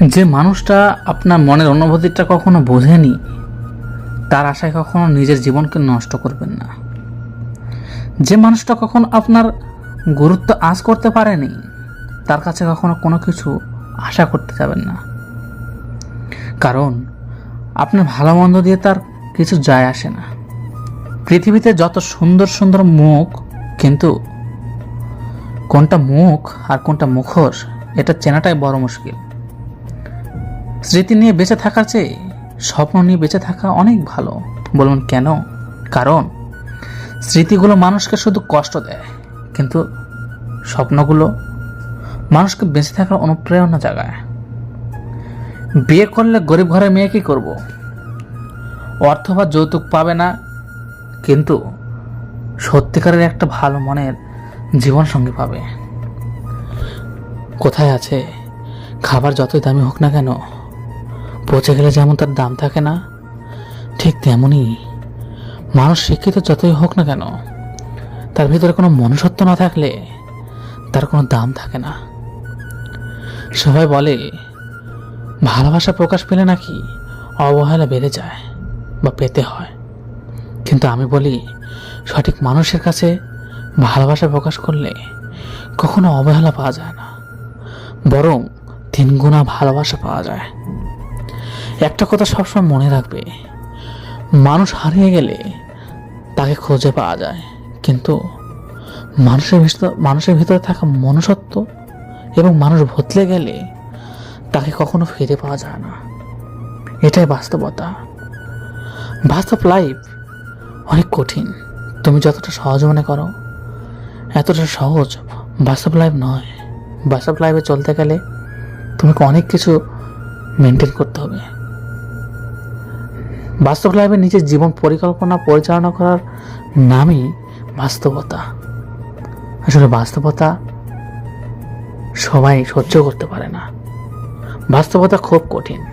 যে মানুষটা আপনার মনের অনুভূতিটা কখনো বোঝেনি, তার আশায় কখনো নিজের জীবনকে নষ্ট করবেন না। যে মানুষটা কখনো আপনার গুরুত্ব আজ করতে পারেনি, তার কাছে কখনো কোনো কিছু আশা করতে যাবেন না। কারণ আপনার ভালো মন্দ দিয়ে তার কিছু যায় আসে না। পৃথিবীতে যত সুন্দর সুন্দর মুখ, কিন্তু কোনটা মুখ আর কোনটা মুখোশ, এটা চেনাটাই বড় মুশকিল। স্মৃতি নিয়ে বেঁচে থাকার চেয়ে স্বপ্ন নিয়ে বেঁচে থাকা অনেক ভালো। বলুন কেন? কারণ স্মৃতিগুলো মানুষকে শুধু কষ্ট দেয়, কিন্তু স্বপ্নগুলো মানুষকে বেঁচে থাকার অনুপ্রেরণা জাগায়। বিয়ে করলে গরিব ঘরের মেয়ে কি করব? অর্থ বা যৌতুক পাবে না, কিন্তু সত্যিকারের একটা ভালো মনের জীবন সঙ্গী পাবে। কোথায় আছে? খাবার যতই দামি হোক না কেন পচে গেলে যেমন তার দাম থাকে না, ঠিক তেমনই মানুষ শিক্ষিত যতই হোক না কেন, তার ভিতরে কোনো মনুষ্যত্ব না থাকলে তার কোনো দাম থাকে না। সবাই বলে, ভালোবাসা প্রকাশ পেলে নাকি অবহেলা বেড়ে যায় বা পেতে হয়। কিন্তু আমি বলি, সঠিক মানুষের কাছে ভালোবাসা প্রকাশ করলে কখনো অবহেলা পাওয়া যায় না, বরং তিন গুণা ভালোবাসা পাওয়া যায়। একটা কথা সবসময় মনে রাখবে। মানুষ হারিয়ে গেলে তাকে খুঁজে পাওয়া যায়। কিন্তু মানুষের ভিতর, মানুষের ভিতরে থাকা মনুষ্যত্ব এবং মানুষ বদলে গেলে তাকে কখনো ফিরে পাওয়া যায় না। এটাই বাস্তবতা। বাস্তব লাইফ অনেক কঠিন। তুমি যতটা সহজ মনে করো, এতটা সহজ বাস্তব লাইফ নয়। বাস্তব লাইফে চলতে গেলে তোমাকে অনেক কিছু মেনটেন করতে হবে। বাস্তব লাইফে নিজের জীবন পরিকল্পনা পরিচালনা করার নামই বাস্তবতা। আসলে বাস্তবতা সবাই সহ্য করতে পারে না। বাস্তবতা খুব কঠিন।